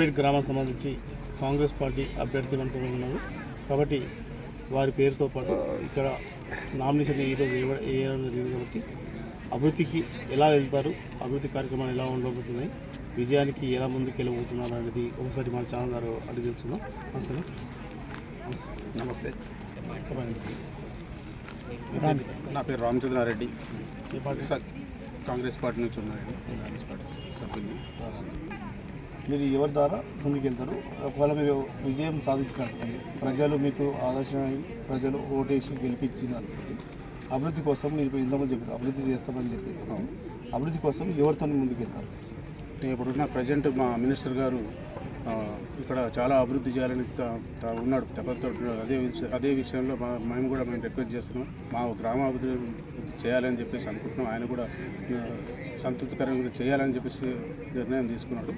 సంగంపేట గ్రామానికి సంబంధించి కాంగ్రెస్ పార్టీ అభ్యర్థి మనతో ఉన్నారు. కాబట్టి వారి పేరుతో పాటు ఇక్కడ నామినేషన్ ఈరోజు వేయడం జరిగింది కాబట్టి అభివృద్ధికి ఎలా వెళ్తారు అభివృద్ధి కార్యక్రమాలు ఎలా ఉండబోతున్నాయి విజయానికి ఎలా ముందుకు వెళ్ళబోతున్నారు అనేది ఒకసారి మన ఛానల్ ద్వారా అడిగి తెలుసుకుందాం. నమస్తే నమస్తే. నా పేరు రామచంద్రారెడ్డి. ఈ పార్టీ? స- కాంగ్రెస్ పార్టీ నుంచి ఉన్నానండి కాంగ్రెస్ పార్టీ. సభ్యుని మీరు ఎవరి ద్వారా ముందుకెళ్తారు? ఒకవేళ మీరు విజయం సాధించినట్టు ప్రజలు మీకు ఆదర్శమై ప్రజలు ఓటేసి గెలిపించినట్టు అభివృద్ధి కోసం మీరు ఇంతకుముందు చెప్పారు అభివృద్ధి చేస్తామని చెప్పి అభివృద్ధి కోసం ఎవరితో ముందుకెళ్తారు? ఇప్పుడున్న ప్రజెంట్ మా మినిస్టర్ గారు ఇక్కడ చాలా అభివృద్ధి చేయాలని ఉన్నాడు తపతో అదే అదే విషయంలో మా మేము కూడా మేము రిక్వెస్ట్ చేస్తున్నాం. మా గ్రామ అభివృద్ధి చేయాలని చెప్పేసి అనుకుంటున్నాం. ఆయన కూడా సంతృప్తికరంగా చేయాలని చెప్పేసి నిర్ణయం తీసుకున్నాడు.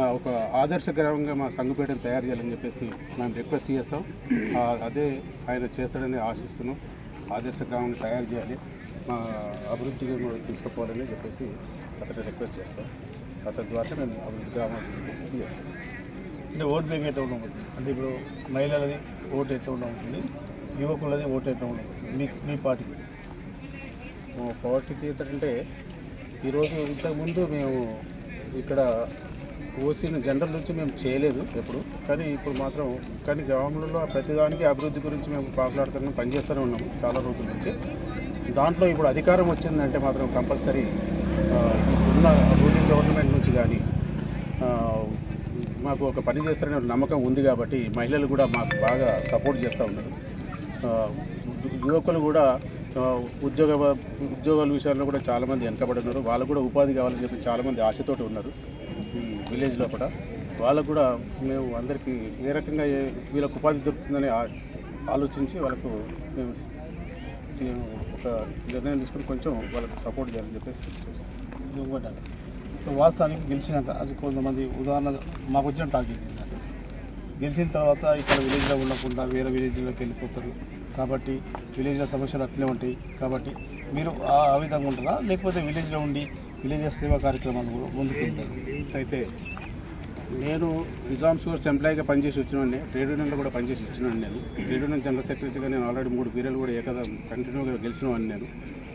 ఒక ఆదర్శకరంగా మా సంఘపేటను తయారు చేయాలని చెప్పేసి మేము రిక్వెస్ట్ చేస్తాం. అదే ఆయన చేస్తాడని ఆశిస్తున్నాం. ఆదర్శగ్రామాన్ని తయారు చేయాలి. మా అభివృద్ధికి కూడా తీసుకుపోవాలని చెప్పేసి అతను రిక్వెస్ట్ చేస్తాం. అతని ద్వారా మేము అభివృద్ధి గ్రామాన్ని పూర్తి చేస్తాం. అంటే ఓట్ బ్యాంక్ ఎట్లా ఉండబోతుంది అంటే ఇప్పుడు మహిళలది ఓటు ఎట్లా ఉండబోతుంది యువకులది ఓటు ఎట్లా ఉండబోతుంది మీ మీ పార్టీకి పార్టీకి ఏంటంటే ఈరోజు ఇంతకుముందు మేము ఇక్కడ ఓసీని జనరల్ నుంచి మేము చేయలేదు ఎప్పుడు. కానీ ఇప్పుడు మాత్రం కానీ గ్రామంలో ప్రతిదానికి అభివృద్ధి గురించి మేము మాట్లాడుతున్నాం పనిచేస్తూనే ఉన్నాము చాలా రోజుల నుంచి. దాంట్లో ఇప్పుడు అధికారం వచ్చిందంటే మాత్రం కంపల్సరీ ఉన్న రూలింగ్ గవర్నమెంట్ నుంచి కానీ మాకు ఒక పని చేస్తారనే నమ్మకం ఉంది కాబట్టి మహిళలు కూడా మాకు బాగా సపోర్ట్ చేస్తూ ఉన్నారు. యువకులు కూడా ఉద్యోగ ఉద్యోగాల విషయాల్లో కూడా చాలామంది వెనకబడి ఉన్నారు వాళ్ళకు కూడా ఉపాధి కావాలని చెప్పి చాలామంది ఆశతోటి ఉన్నారు. ఈ విలేజ్లో కూడా. వాళ్ళకు కూడా మేము అందరికీ ఏ రకంగా వీళ్ళకు ఉపాధి దొరుకుతుందని ఆలోచించి వాళ్ళకు మేము ఒక నిర్ణయం తీసుకుని కొంచెం వాళ్ళకు సపోర్ట్ చేయాలని చెప్పేసి ఇప్పుడు వాస్తవానికి గెలిచినాక అది కొంతమంది ఉదాహరణ మాకు వచ్చిన టార్గెట్ గెలిచిన తర్వాత ఇక్కడ విలేజ్లో ఉండకుండా వేరే విలేజ్లోకి వెళ్ళిపోతారు. కాబట్టి విలేజ్లో సమస్యలు అట్లే ఉంటాయి. కాబట్టి మీరు ఆ విధంగా ఉంటుందా? లేకపోతే విలేజ్లో ఉండి విలేజ్ సేవా కార్యక్రమాలు కూడా ముందుకు అయితే నేను నిజాం సోర్స్ ఎంప్లాయీగా పనిచేసి వచ్చినండి ట్రేడ్ యూనియన్లో కూడా పనిచేసి వచ్చినాను నేను. ట్రేడ్ యూనియన్ జనరల్ సెక్రటరీగా నేను ఆల్రెడీ మూడు పీరియడ్లు కూడా ఏకదా కంటిన్యూగా గెలిచినవాడిని నేను.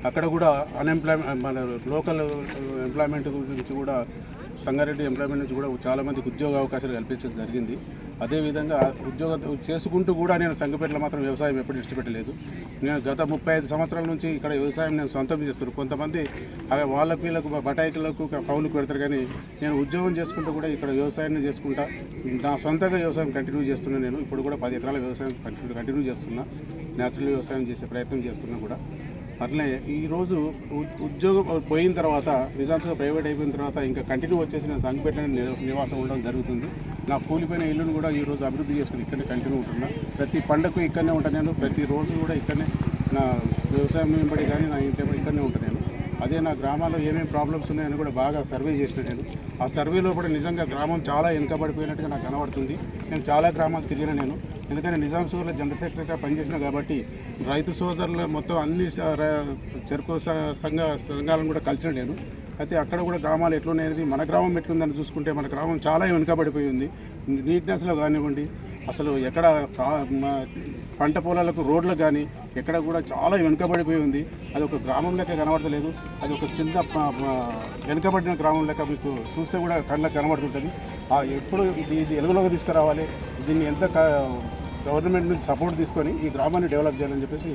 అక్కడ కూడా అన్ఎంప్లాయ్మెంట్ మన లోకల్ ఎంప్లాయ్మెంట్ uh, గురించి కూడా సంగారెడ్డి ఎంప్లాయ్మెంట్ నుంచి కూడా చాలామందికి ఉద్యోగ అవకాశాలు కల్పించడం జరిగింది. అదేవిధంగా ఉద్యోగం చేసుకుంటూ కూడా నేను సంఘపేటలో మాత్రం వ్యవసాయం ఎప్పుడు ఇడిచిపెట్టలేదు నేను గత ముప్పై ఐదు సంవత్సరాల నుంచి ఇక్కడ వ్యవసాయం నేను సొంతం చేస్తున్నాను కొంతమంది అవి వాళ్ళకు వీళ్ళకు బటాయిలకు కౌలుకు పెడతారు కానీ నేను ఉద్యోగం చేసుకుంటూ కూడా ఇక్కడ వ్యవసాయాన్ని చేసుకుంటా. నా సొంతంగా వ్యవసాయం కంటిన్యూ చేస్తున్నాను నేను. ఇప్పుడు కూడా పది ఎకరాల వ్యవసాయం కంటిన్యూ కంటిన్యూ చేస్తున్నా. నేచురల్ వ్యవసాయం చేసే ప్రయత్నం చేస్తున్నా కూడా. అట్లే ఈరోజు ఉద్యోగం పోయిన తర్వాత నిజాంతో ప్రైవేట్ అయిపోయిన తర్వాత ఇంకా కంటిన్యూ వచ్చేసి నేను సంఘపెట్టిన నివాసం ఉండడం జరుగుతుంది. నా కూలిపోయిన ఇల్లును కూడా ఈరోజు అభివృద్ధి చేసుకుని ఇక్కడనే కంటిన్యూ ఉంటున్నా. ప్రతి పండగకు ఇక్కడనే ఉంటాను నేను. ప్రతిరోజు కూడా ఇక్కడనే నా వ్యవసాయం వెంబడి కానీ నా ఇంటి ఇక్కడనే ఉంటాను నేను. అదే నా గ్రామాల్లో ఏమేమి ప్రాబ్లమ్స్ ఉన్నాయని కూడా బాగా సర్వే చేసిన నేను. ఆ సర్వేలో కూడా నిజంగా గ్రామం చాలా వెనుకబడిపోయినట్టుగా నాకు కనబడుతుంది. నేను చాలా గ్రామాలు తిరిగిన నేను. ఎందుకంటే నిజాం సూర్లో జనరల్ సెక్రటరీగా పనిచేసిన కాబట్టి రైతు సోదరులు మొత్తం అన్ని చెరుకు స- సంఘ సంఘాలను కూడా కలిసిన నేను. అయితే అక్కడ కూడా గ్రామాలు ఎట్లున్నాయనేది మన గ్రామం ఎట్లుందని చూసుకుంటే మన గ్రామం చాలా వెనుకబడిపోయి ఉంది. నీట్నెస్లో కానివ్వండి అసలు ఎక్కడ పంట పొలాలకు రోడ్లకు కానీ ఎక్కడ కూడా చాలా వెనుకబడిపోయి ఉంది. అది ఒక గ్రామం లెక్క కనబడతలేదు. అది ఒక చిన్న వెనుకబడిన గ్రామం లెక్క మీకు చూస్తే కూడా కళ్ళకు కనబడుతుంటుంది. ఆ ఎప్పుడు ఇది ఇది ఎలుగులోకి తీసుకురావాలి దీన్ని ఎంత గవర్నమెంట్ నుంచి సపోర్ట్ తీసుకొని ఈ గ్రామాన్ని డెవలప్ చేయాలని చెప్పేసి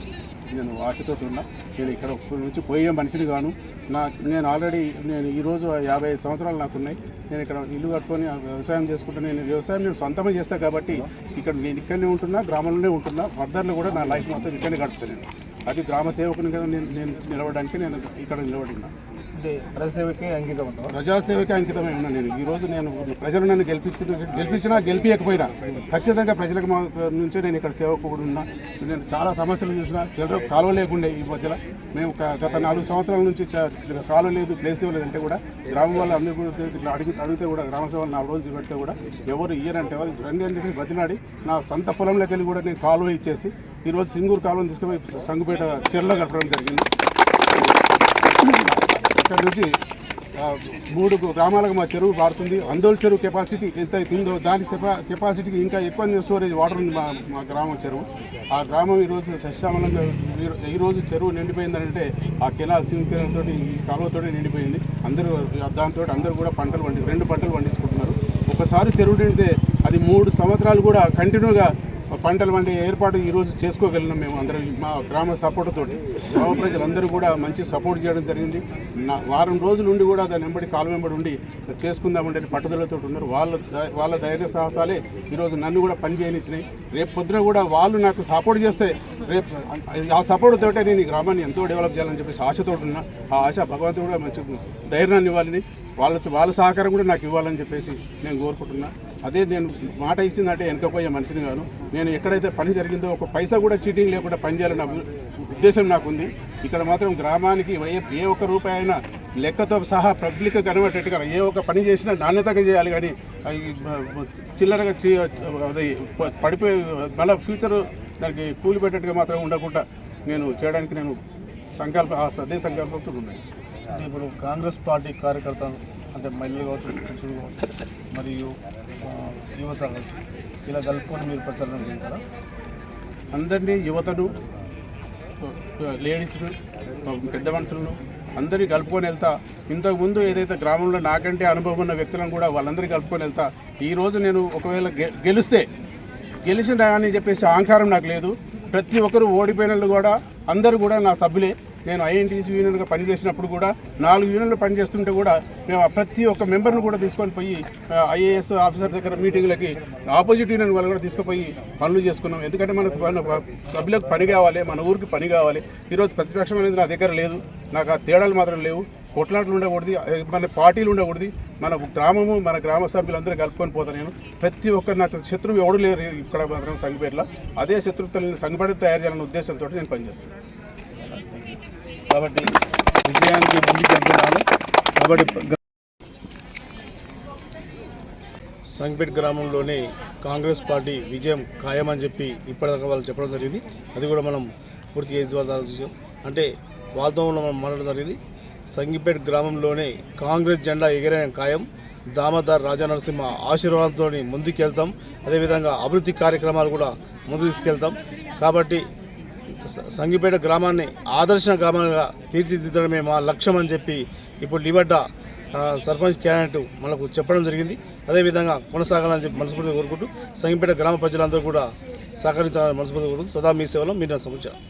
నేను ఆశతో ఉన్నా. నేను ఇక్కడ నుంచి పోయే మనిషిని గాను. నా నేను ఆల్రెడీ నేను ఈరోజు యాభై సంవత్సరాలు నాకు ఉన్నాయి నేను ఇక్కడ ఇల్లు కట్టుకొని వ్యవసాయం చేసుకుంటూ నేను వ్యవసాయం నేను సొంతమే చేస్తాను కాబట్టి ఇక్కడ నేను ఇక్కడనే ఉంటున్నా గ్రామంలోనే ఉంటున్నా. ఫర్దర్లో కూడా నా లైఫ్ మొత్తం ఇక్కడనే గడుపుతాను నేను. అది గ్రామ సేవకునిగా నేను నేను నిలవడానికి నేను ఇక్కడ నిలబడి ఉన్నా ప్రజాసేవకే అంకితం ఉంటారు ప్రజాసేవకే అంకితమై ఉన్నాను నేను. ఈరోజు నేను ప్రజలు నన్ను గెలిపించిన గెలిపించినా గెలిపించకపోయినా ఖచ్చితంగా ప్రజలకు మా నుంచే నేను ఇక్కడ సేవకు కూడా ఉన్నా. నేను చాలా సమస్యలు చూసిన చిల్లర కాలువ లేకుండే ఈ మధ్యలో. మేము గత నాలుగు సంవత్సరాల నుంచి కాలువ లేదు ప్లేస్ ఇవ్వలేదు అంటే కూడా గ్రామం వాళ్ళు అందరూ కూడా ఇట్లా అడిగి అడిగితే కూడా గ్రామ సభలు నాలుగు రోజులు పెడితే కూడా ఎవరు ఇయ్యరంటే వాళ్ళు రండి అని చెప్పి బతినాడి నా సొంత పొలంలోకి వెళ్ళి కూడా నేను కాలువ ఇచ్చేసి ఈరోజు సింగూరు కాలువను తీసుకుపోయి సంగుపేట చెర్లో కట్టడం జరిగింది. అక్కడి నుంచి మూడు గ్రామాలకు మా చెరువు పారుతుంది. అందోళ చెరువు కెపాసిటీ ఎంత అవుతుందో దాని కెపాసిటీకి ఇంకా ఎక్కువ స్టోరేజ్ వాటర్ ఉంది మా మా గ్రామం చెరువు. ఆ గ్రామం ఈరోజు సశ్యామలంగా ఈ- ఈరోజు చెరువు నిండిపోయిందంటే ఆ కెనాల్ స్విమ్ ఈ కాలువతో నిండిపోయింది. అందరూ దాంతో అందరూ కూడా పంటలు పండి రెండు పంటలు పండించుకుంటున్నారు. ఒకసారి చెరువు నిండితే అది మూడు సంవత్సరాలు కూడా కంటిన్యూగా పంటలు వంటి ఏర్పాటు ఈరోజు చేసుకోగలిగినాం మేము అందరం. మా గ్రామ సపోర్ట్ తోటి గ్రామ ప్రజలందరూ కూడా మంచి సపోర్ట్ చేయడం జరిగింది. నా వారం రోజులు ఉండి కూడా దాని వెంబడి కాలు వెంబడి ఉండి చేసుకుందామంటే పట్టుదలతో ఉన్నారు. వాళ్ళ వాళ్ళ ధైర్య సాహసాలే ఈరోజు నన్ను కూడా పని చేయనిచ్చినాయి. రేపు పొద్దున కూడా వాళ్ళు నాకు సపోర్ట్ చేస్తే రేపు ఆ సపోర్ట్ తోటే నేను ఈ గ్రామాన్ని ఎంతో డెవలప్ చేయాలని చెప్పేసి ఆశతో ఉన్నా. ఆ ఆశ భగవంతుడు కూడా మంచి ధైర్యాన్ని ఇవ్వాలని వాళ్ళతో వాళ్ళ సహకారం కూడా నాకు ఇవ్వాలని చెప్పేసి నేను కోరుకుంటున్నాను అదే నేను మాట ఇచ్చిందంటే వెనకపోయే మనిషిని కాను నేను ఎక్కడైతే పని జరిగిందో ఒక పైసా కూడా చీటింగ్ లేకుండా పనిచేయాలన్న ఉద్దేశం నాకు ఉంది ఇక్కడ మాత్రం గ్రామానికి ఏ- ఒక్క రూపాయి అయినా లెక్కతో సహా పబ్లిక్ కనబడేట్టుగా ఏ ఒక్క పని చేసినా నాణ్యతగా చేయాలి కానీ అవి చిల్లరగా చే- అది పడిపోయే మళ్ళీ ఫ్యూచర్ దానికి కూలి పెట్టేట్టుగా మాత్రం ఉండకుండా నేను చేయడానికి నేను సంకల్ప అదే సంకల్పంతో ఉన్నాను. ఇప్పుడు కాంగ్రెస్ పార్టీ కార్యకర్తలు అంటే మహిళలు కావచ్చు పురుషులు కావచ్చు మరియు యువత కావచ్చు ఇలా కలుపుకొని మీరు ప్రచారం చేస్తారా? అందరినీ యువతను లేడీస్ను పెద్ద మనుషులను అందరినీ కలుపుకొని వెళ్తా. ఇంతకుముందు ఏదైతే గ్రామంలో నాకంటే అనుభవం ఉన్న వ్యక్తులను కూడా వాళ్ళందరినీ కలుపుకొని వెళ్తా. ఈరోజు నేను ఒకవేళ గె- గెలిస్తే గెలిచిన అని చెప్పేసి అహంకారం నాకు లేదు. ప్రతి ఒక్కరు ఓడిపోయిన వాళ్ళు కూడా అందరూ కూడా నా సభ్యులే. నేను ఐఎన్టీసీ యూనియన్గా పనిచేసినప్పుడు కూడా నాలుగు యూనియన్లు పనిచేస్తుంటే కూడా మేము ఆ ప్రతి ఒక్క మెంబర్ను కూడా తీసుకొని పోయి ఐఏఎస్ ఆఫీసర్ దగ్గర మీటింగ్లకి ఆపోజిట్ యూనియన్ వాళ్ళు కూడా తీసుకుపోయి పనులు చేసుకున్నాం. ఎందుకంటే మనకు సభ్యులకు పని కావాలి మన ఊరికి పని కావాలి. ఈరోజు ప్రతిపక్షం అనేది నా దగ్గర లేదు. నాకు ఆ తేడాలు మాత్రం లేవు. కొట్లాట్లు ఉండకూడదు మన పార్టీలు ఉండకూడదు. మన గ్రామము మన గ్రామ సభ్యులందరూ కలుపుకొని పోతా నేను. ప్రతి ఒక్కరు నాకు శత్రువు ఎవడు లేరు ఇక్కడ మాత్రం సంఘపేటలో అదే శత్రుత్వాలను సంఘపడి తయారు చేయాలనే ఉద్దేశంతో నేను పనిచేస్తున్నాను. కాబట్టి విజయానికి ముందు చెప్తున్నాను కాబట్టి గ్రా- సంగపేట్ గ్రామంలోని కాంగ్రెస్ పార్టీ విజయం ఖాయమని చెప్పి ఇప్పటిదాకా వాళ్ళు చెప్పడం జరిగింది. అది కూడా మనం పూర్తి చేసి వాళ్ళ చూసాం. అంటే వాళ్ళతో మనం మాట్లాడడం జరిగింది. సంగిపేట్ గ్రామంలోనే కాంగ్రెస్ జెండా ఎగిరే ఖాయం. దామోదర్ రాజానరసింహ ఆశీర్వాదంతో ముందుకెళ్తాం. అదేవిధంగా అభివృద్ధి కార్యక్రమాలు కూడా ముందు తీసుకెళ్తాం. కాబట్టి సంగిపేట గ్రామాన్ని ఆదర్శ గ్రామంగా తీర్చిదిద్దడమే మా లక్ష్యం అని చెప్పి ఇప్పుడు లిబడ్డ సర్పంచ్ క్యాండిడేట్ మనకు చెప్పడం జరిగింది. అదేవిధంగా కొనసాగాలని చెప్పి మనస్ఫూర్తిగా కోరుకుంటూ సంగిపేట గ్రామ ప్రజలందరూ కూడా సహకరించాలని మనస్ఫూర్తిగా కోరుకుంటూ సదా మీ సేవలో మీరు నా సమాచారం